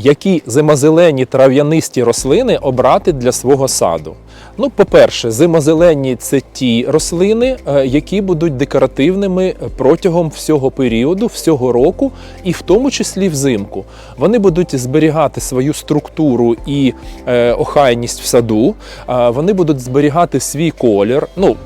які зимозелені трав'янисті рослини обрати для свого саду. Ну, по-перше, зимозелені це ті рослини, е, які будуть декоративними протягом всього періоду, всього року, і в тому числі взимку. Вони будуть зберігати свою структуру і е, охайність в саду, вони будуть зберігати свій колір. Ну,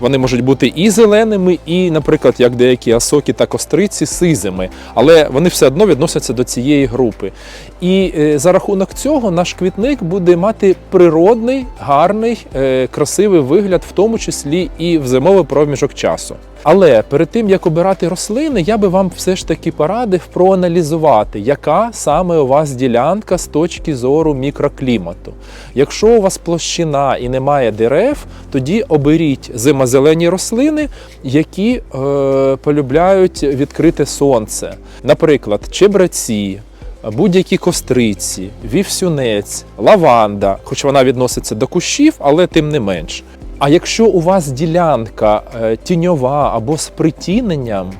вони можуть бути і зеленими, і, наприклад, як деякі асоки та костриці, сизими, але вони все одно відносяться до цієї групи. І е, за рахунок цього наш квітник буде мати природний, гарний, е, красивий вигляд, в тому числі і в зимовий проміжок часу. Але перед тим як обирати рослини, я би вам все ж таки порадив проаналізувати, яка саме у вас ділянка з точки зору мікроклімату. Якщо у вас площина і немає дерев, тоді оберіть зимозелені рослини, які е, полюбляють відкрите сонце. Наприклад, чебраці, будь-які костриці, вівсюнець, лаванда, хоч вона відноситься до кущів, але тим не менш. А якщо у вас ділянка е, тіньова або з притіненням,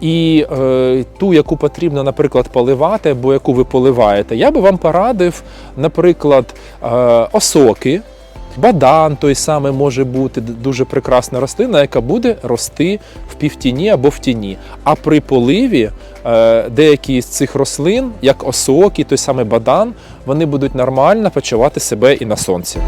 і е, ту, яку потрібно, наприклад, поливати, або яку ви поливаєте, я би вам порадив, наприклад, е, осоки. Бадан той самий може бути дуже прекрасна рослина, яка буде рости в півтіні або в тіні. А при поливі е, деякі з цих рослин, як осоки, той самий бадан, вони будуть нормально почувати себе і на сонці.